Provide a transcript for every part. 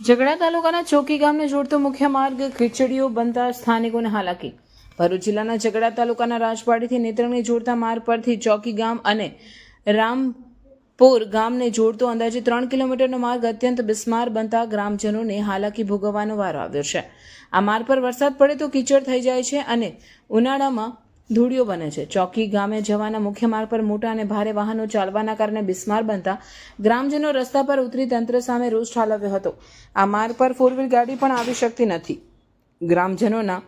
ઝઘડા તાલુકાના ચોકી ગામને જોડતો મુખ્ય માર્ગ ખીચડીઓ બનતા સ્થાનિકોને હાલાકી. ભરૂચ જિલ્લાના ઝઘડા તાલુકાના રાજવાડીથી નેત્રંગને જોડતા માર્ગ પરથી ચોકી ગામ અને રામપુર ગામને જોડતો અંદાજે ત્રણ કિલોમીટરનો માર્ગ અત્યંત બિસ્માર બનતા ગ્રામજનોને હાલાકી ભોગવવાનો વારો આવ્યો છે. આ માર્ગ પર વરસાદ પડે તો કીચડ થઈ જાય છે અને ઉનાળામાં ધૂળિયો બને છે. ચોકી ગામે જવાના મુખ્ય માર્ગ પર મોટા અને ભારે વાહનો ચાલવાના કારણે બિસ્માર બનતા ગ્રામજનો રસ્તા પર ઉતરી તંત્ર સામે રોષ ઠાલવ્યો હતો. આ માર્ગ પર ફોર વ્હીલ ગાડી પણ આવી શકતી નથી. ગ્રામજનોના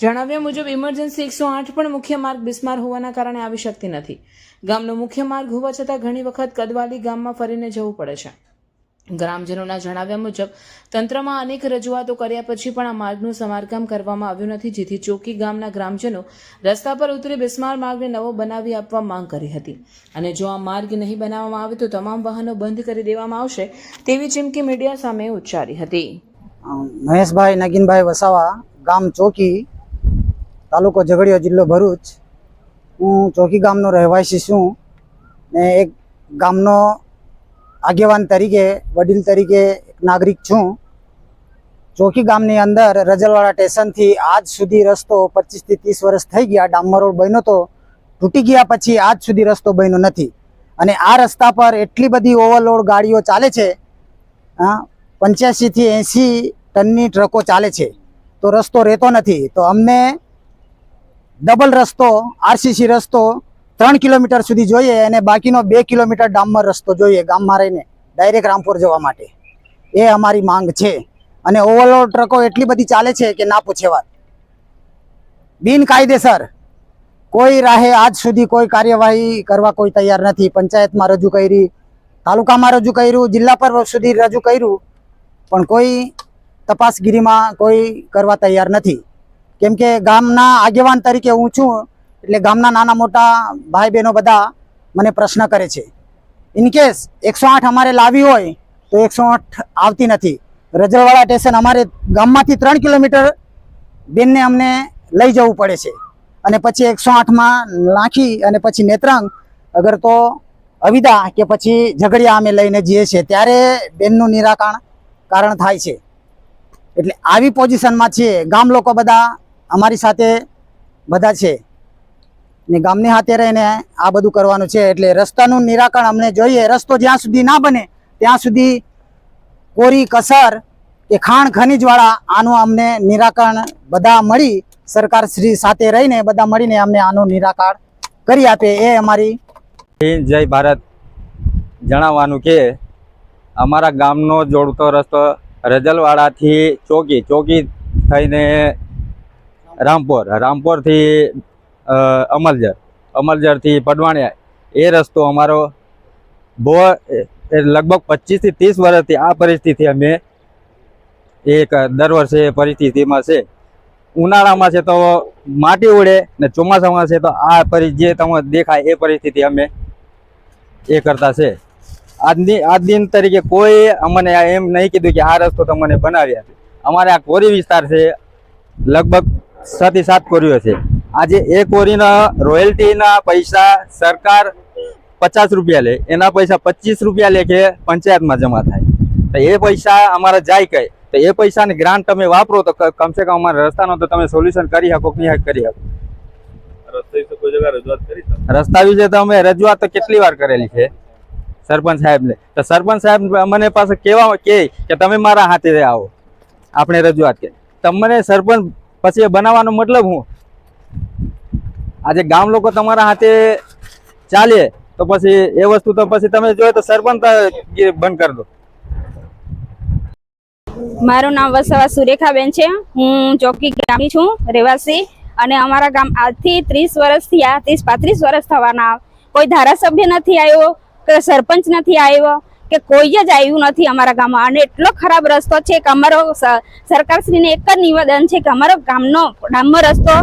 જણાવ્યા મુજબ ઇમરજન્સી એકસો આઠ પણ મુખ્ય માર્ગ બિસ્માર હોવાના કારણે આવી શકતી નથી. ગામનો મુખ્ય માર્ગ હોવા છતાં ઘણી વખત કદવાલી ગામમાં ફરીને જવું પડે છે. ગ્રામજનોના જણાવ્યા મુજબ, તંત્રમાં અનેક રજૂઆતો કર્યા પછી પણ આ માર્ગનું સમારકામ કરવામાં આવ્યું નથી, જેથી ચોકી ગામના ગ્રામજનો રસ્તા પર ઉતરી બિસ્માર માર્ગને નવો બનાવી આપવા માંગ કરી હતી. અને જો આ માર્ગ નહીં બનાવવામાં આવે તો તમામ વાહનો બંધ કરી દેવામાં આવશે, તેવી ચીમકી મીડિયા સામે ઉચ્ચારી હતી. મહેશભાઈ, નગીનભાઈ વસાવા, ગામ ચોકી, તાલુકો ઝઘડિયો, જિલ્લો ભરૂચ. હું ચોકી ગામનો રહેવાસી છું ને એક ગામનો આગેવાન તરીકે, વડીલ તરીકે નાગરિક છું. ચોકી ગામની અંદર રજલવાડા સ્ટેશનથી આજ સુધી રસ્તો પચીસથી ત્રીસ વર્ષ થઈ ગયા. ડામર રોડ બન્યો તો તૂટી ગયા પછી આજ સુધી રસ્તો બન્યો નથી. અને આ રસ્તા પર એટલી બધી ઓવરલોડ ગાડીઓ ચાલે છે, હા, પંચ્યાસીથી એંસી ટનની ટ્રકો ચાલે છે, તો રસ્તો રહેતો નથી. તો અમને ડબલ રસ્તો, આરસીસી રસ્તો ત્રણ કિલોમીટર સુધી જોઈએ અને બાકીનો બે કિલોમીટર ડામર રસ્તો જોઈએ ગામમાં રહીને ડાયરેક્ટ રામપુર જવા માટે. એ અમારી માંગ છે. અને ઓવરલોડ ટ્રકો એટલી બધી ચાલે છે કે ના પૂછે વાત. બિનકાયદેસર. કોઈ રાહે આજ સુધી કોઈ કાર્યવાહી કરવા કોઈ તૈયાર નથી. પંચાયતમાં રજૂ કરી, તાલુકામાં રજૂ કર્યું, જિલ્લા પર સુધી રજૂ કર્યું, પણ કોઈ તપાસગીરીમાં કોઈ કરવા તૈયાર નથી. કેમ કે ગામના આગેવાન તરીકે હું છું એટલે ગામના નાના મોટા ભાઈ બહેનો બધા મને પ્રશ્ન કરે છે. ઇનકેસ એકસો આઠ અમારે લાવી હોય, તો એકસો આઠ આવતી નથી. રજળવાળા સ્ટેશન અમારે ગામમાંથી ત્રણ કિલોમીટર બેનને અમને લઈ જવું પડે છે. અને પછી એકસો આઠમાં નાખી અને પછી નેત્રંગ, અગર તો અવિદા કે પછી ઝઘડિયા અમે લઈને જઈએ છીએ, ત્યારે બેનનું નિરાકરણ કારણ થાય છે. એટલે આવી પોઝિશનમાં છીએ. ગામ લોકો બધા અમારી સાથે બધા છે. ને ગામની હાથે રહીને આ બધું કરવાનું છે. એટલે રસ્તાનું નિરાકરણ અમને જોઈએ. રસ્તો જ્યાં સુધી ના બને, ત્યાં સુધી કોરી કસર કે ખાણ ખનીજવાળા આનું અમને નિરાકરણ બધા મળી, સરકાર શ્રી સાથે રહીને બધા મળીને અમને આનું નિરાકરણ કરી આપે એ અમારી જય ભારત જણાવવાનું કે અમારા ગામનો જોડતો રસ્તો રજલવાડાથી ચોકી ચોકી થઈને રામપોર, રામપોરથી અમલજર. અમલજરથી પડવાણિયા. એ રસ્તો અમારો બહુ લગભગ પચીસથી ત્રીસ વર્ષથી આ પરિસ્થિતિ અમે એક દર વર્ષે પરિસ્થિતિમાં છે. ઉનાળામાં છે તો માટી ઉડે ને ચોમાસામાં છે તો આ પરી, જે તમે દેખાય એ પરિસ્થિતિ અમે એ કરતા છે. આજની, આજ દિન તરીકે કોઈ અમને એમ નહીં કીધું કે આ રસ્તો તમને બનાવ્યા છે. અમારે આ કોરી વિસ્તાર છે, લગભગ સાથી સાત કોરીઓ છે. આજે એ કોરીના રોયલ્ટીના પૈસા સરકાર પચાસ રૂપિયા લે એના પૈસા પચીસ રૂપિયા લેખે પંચાયતમાં જમા થાય. તો એ પૈસા અમારા જાય કઈ? તો એ પૈસાની ગ્રાન્ટ તમે વાપરો તો કમસે કમ અમારા રસ્તાનો તો તમે સોલ્યુશન કરી શકો કે નહીં કરી શકો. વિશે? રસ્તા વિશે તો અમે રજૂઆત તો કેટલી વાર કરેલી છે? સરપંચ સાહેબને. તો સરપંચ સાહેબ મને પાસે કેવા કે કે તમે મારા હાથે આવો. આપણે રજૂઆત કે તમને સરપંચ પછી એ બનાવવાનો મતલબ હું આજે ગામ લોકો તમારા હાથે ચાલે તો પછી એ વસ્તુ તો પછી તમે જોયે તો સરપંચ બંધ કરી દો. મારું નામ વસાવા સુરેખાબેન છે. હું ચોકી ગામની છું, રહેવાસી. અને અમારા ગામ આજથી ત્રીસ વર્ષથી આ ત્રીસ પાંત્રીસ વર્ષ થવાના. કોઈ ધારાસભ્ય નથી આવ્યો, કે સરપંચ નથી આવ્યો. કે કોઈ જ આવ્યું નથી અમારા ગામમાં. અને એટલો ખરાબ રસ્તો છે કે અમારો સરકારશ્રીને એક જ નિવેદન છે કે અમારો ગામનો ગામનો રસ્તો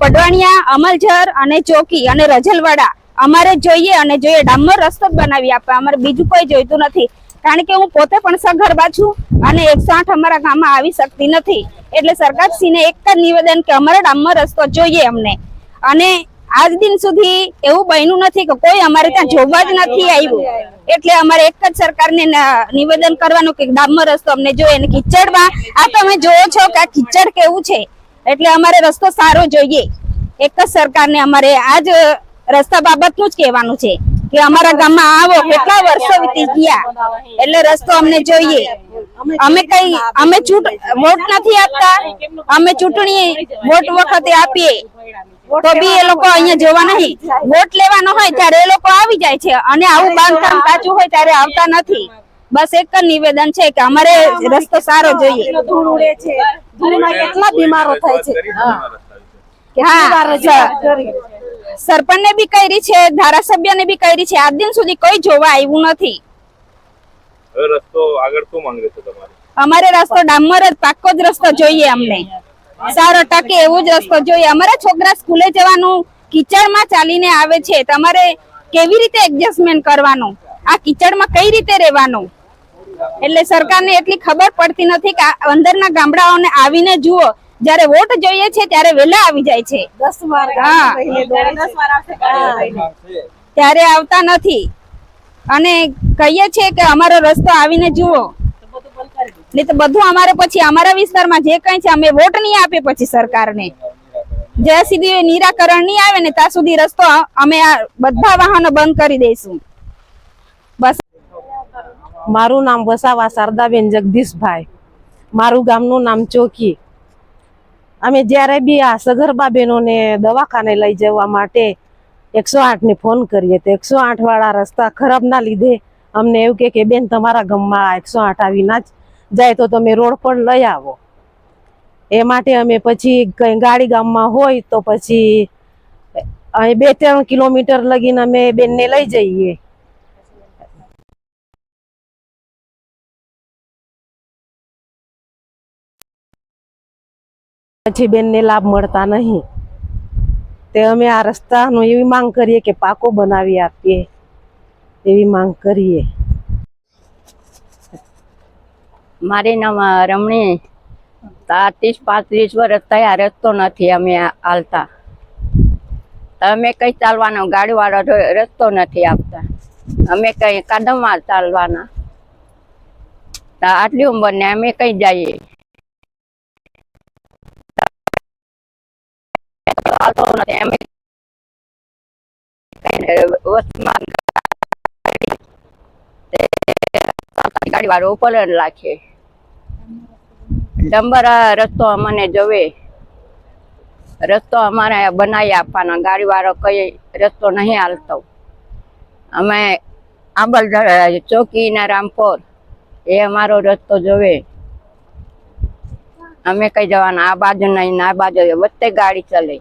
પડવાણિયા, અમલજર અને ચોકી અને રજલવાડા અમારે જોઈએ અને જોઈએ. ડામર રસ્તો જ બનાવી આપે. અમારે બીજું કોઈ જોઈતું નથી. કારણ કે હું પોતે પણ સગર્ભા છું અને એકસો આઠ અમારા ગામમાં આવી શકતી નથી. એટલે સરકારશ્રીને એક જ નિવેદન કે અમારો ડામર રસ્તો જોઈએ અમને. અને આજ દિન સુધી એવું બન્યું નથી કે કોઈ અમારે ત્યાં જોવા જ નથી આવ્યું. એટલે અમારે એક જ સરકારને નિવેદન કરવાનું કે ડામર રસ્તો અમને જોઈએ અને કિચડમાં. આ તમે જોવો છો કે આ કિચડ કેવું છે. એટલે અમારે રસ્તો સારો જોઈએ. એક જ સરકારને અમારે આ જ રસ્તા બાબતનું જ કહેવાનું છે કે અમારા ગામમાં આવો, કેટલા વર્ષો વીતી ગયા. એટલે રસ્તો અમને જોઈએ. અમે કઈ, અમે ચૂંટ, વોટ નથી આપતા. અમે ચૂંટણી વોટ વખતે આપીએ. તો બી એ લોકો અહીંયા જોવા નહીં. વોટ લેવાનો હોય ત્યારે એ લોકો આવી જાય છે. અને આવું બાંધકામ કાચું હોય ત્યારે આવતા નથી. બસ એક જ નિવેદન છે કે અમારે રસ્તો સારો જોઈએ. કેટલા બીમારો થાય છે? હા. સરપંચને બી કરી છે ધારાસભ્યને બી કરી છે. આજ દિન સુધી કોઈ જોવા આવ્યું નથી. રસ્તો આગળ શું માંગે છે તમારે? અમારે રસ્તો ડામર જ પાક્કો જ રસ્તો જોઈએ અમને. સારો ટકે એવું જ રસ્તો જોઈએ. અમારા છોકરા સ્કૂલે જવાનું કિચડમાં ચાલીને આવે છે. તમારે કેવી રીતે એડજસ્ટમેન્ટ કરવાનું? આ કિચડમાં કઈ રીતે રહેવાનું? એટલે સરકારને એટલી ખબર પડતી નથી કે અંદરના ગામડાઓને આવીને જુઓ. જ્યારે વોટ જોઈએ છે ત્યારે વેલા આવી જાય છે. ત્યારે આવતા નથી. અને કહીએ છીએ કે અમારો રસ્તો આવીને જુઓ. નહીં તો બધું અમારે પછી, અમારા વિસ્તારમાં જે કઈ છે, અમે વોટ નહીં આપીએ પછી સરકારને. જ્યાં સુધી નિરાકરણ નહીં આવે ને, ત્યાં સુધી રસ્તો અમે આ બધા વાહનો બંધ કરી દઈશું. બસ. મારું નામ વસાવા શારદાબેન જગદીશભાઈ. મારું ગામનું નામ ચોકી. અમે જ્યારે બી આ સગર્ભા બહેનોને દવાખાને લઈ જવા માટે એકસો આઠને ફોન કરીએ, તો એકસો આઠ વાળા રસ્તા ખરાબના લીધે અમને એવું કે, બેન, તમારા ગામમાં એકસો આઠ આવી ના જ જાય તો તમે રોડ પર લઈ આવો. એ માટે અમે પછી કઈ ગાડી ગામમાં હોય તો પછી અહીં બે ત્રણ કિલોમીટર લગીને અમે બેનને લઈ જઈએ. પછી બેનને લાભ મળતા નહીં. તે અમે આ રસ્તાનો એવી માંગ કરીએ કે પાકો બનાવી આપીએ. એવી માંગ કરીએ. મારી નામ રમણી. ત્રીસ પાંત્રીસ વર્ષ થયા, રસ્તો નથી અમે હાલતા. અમે કઈ ચાલવાનો ગાડી વાળો રસ્તો નથી આપતા. અમે કઈ કદમમાં ચાલવાના. આટલી ઉંમર ને અમે કઈ જઈએ? ગાડી વાળો ઉપર જ રાખે. ડંબર રસ્તો અમને જોવે. રસ્તો અમારે બનાવી આપવાનો. ગાડી વાળો કઈ રસ્તો નહીં હાલતો. અમે આંબલ ચોકી ને રામપોર, એ અમારો રસ્તો જોવે. અમે કઈ જવાના. આ બાજુ નહીં આ બાજુ. વચ્ચે ગાડી ચલે.